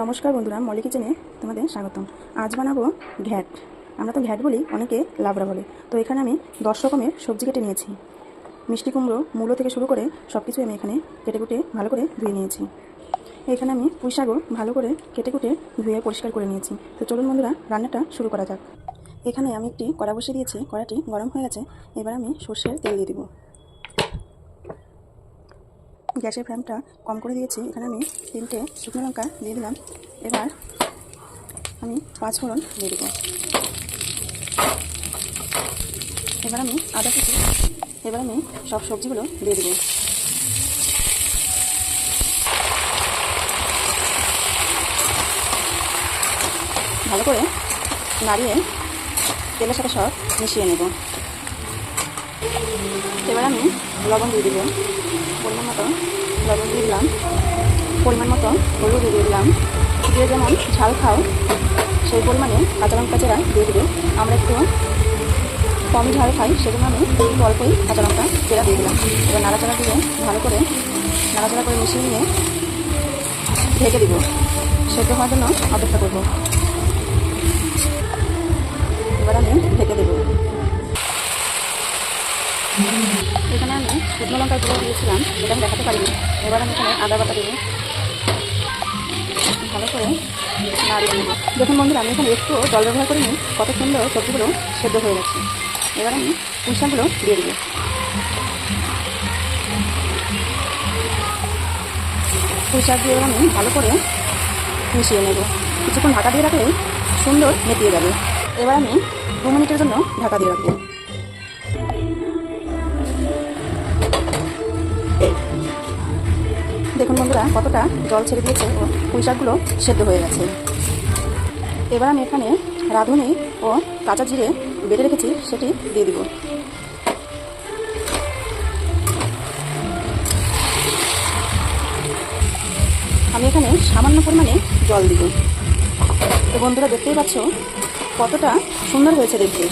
নমস্কার বন্ধুরা মলি কিচেনে তোমাদের স্বাগতম। আজ বানাবো ঘ্যাট। আমরা তো ঘ্যাট বলি, অনেকে লাবড়া বলে। তো এখানে আমি দশ রকমের সবজি কেটে নিয়েছি। মিষ্টি কুমড়ো, মূলো থেকে শুরু করে সব কিছু আমি এখানে কেটে কুটে ভালো করে ধুয়ে নিয়েছি। এখানে আমি পুঁই শাকও ভালো করে কেটে কুটে ধুয়ে পরিষ্কার করে নিয়েছি। তো চলুন বন্ধুরা, রান্নাটা শুরু করা যাক। এখানে আমি একটি কড়া বসিয়ে দিয়েছি, কড়াটি গরম হয়ে গেছে। এবার আমি সর্ষের তেল দিয়ে দিব। গ্যাসের ফ্লেমটা কম করে দিয়েছি। এখানে আমি তিনটে শুকনো লঙ্কা দিয়ে দিলাম। এবার আমি পাঁচ ফোড়ন দিয়ে দেবো। এবার আমি আদা কুচি, এবার আমি সব সবজিগুলো দিয়ে দেবো। ভালো করে নাড়িয়ে তেলের সাথে সব মিশিয়ে নেব। এবার আমি লবণ দিয়ে দিব। পরিমাণ মতো লবণ দিয়ে দিলাম। পরিমাণ মতো হলুদ দিয়ে দিলাম। দিয়ে যেমন ঝাল খাও, সেই পরিমাণে কাঁচা লঙ্কা চেরা দিয়ে দেবে। আমরা একটু কম ঝাল খাই, সেজন্য আমি একটু অল্পই কাঁচা লঙ্কা চেরা দিয়ে দিলাম। এবার নাড়াচাড়া দিয়ে ভালো করে নাড়াচাড়া করে মিশিয়ে নিয়ে ঢেকে দিব। সেদ্ধ হওয়ার জন্য অপেক্ষা করব। এবার আমি ঢেকে দেবো এখানে আমি শুকনো লঙ্কার গুঁড়ো দিয়েছিলাম, এটা আমি দেখাতে পারিনি। এবার আমি এখানে আদা বাটা দেবো ভালো করে নাড়িয়ে নেব। দেখুন বন্ধুরা, আমি এখানে একটু জল ব্যবহার করিনি, কত সুন্দর সবজিগুলো সেদ্ধ হয়ে গেছে। এবার আমি পুঁইশাকগুলো দিয়ে দেবো। পুঁইশাক দিয়ে আমি ভালো করে মিশিয়ে নেব। কিছুক্ষণ ঢাকা দিয়ে রাখলেই সুন্দর মেটিয়ে যাবে। এবার আমি দু মিনিটের জন্য ঢাকা দিয়ে রাখব। দেখুন বন্ধুরা, কতটা জল ছেড়ে দিয়েছে ও পুঁই শাকগুলো সেদ্ধ হয়ে গেছে। এবার আমি এখানে রাঁধুনি ও কাঁচা জিরে বেটে রেখেছি, সেটি দিয়ে দিব। আমি এখানে সামান্য পরিমাণে জল দিব। তো বন্ধুরা, দেখতেই পাচ্ছ কতটা সুন্দর হয়েছে দেখতে।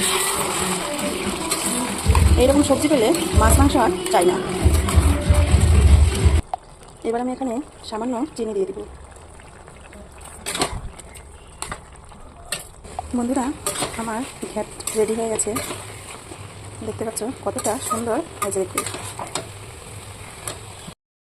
এইরকম সবজি পেলে মাছ মাংস আর চাই না। এবার আমি এখানে সামান্য চিনি দিয়ে দিব। বন্ধুরা, আমার ঘ্যাট রেডি হয়ে গেছে। দেখতে পাচ্ছ কতটা সুন্দর হয়েছে দেখতে।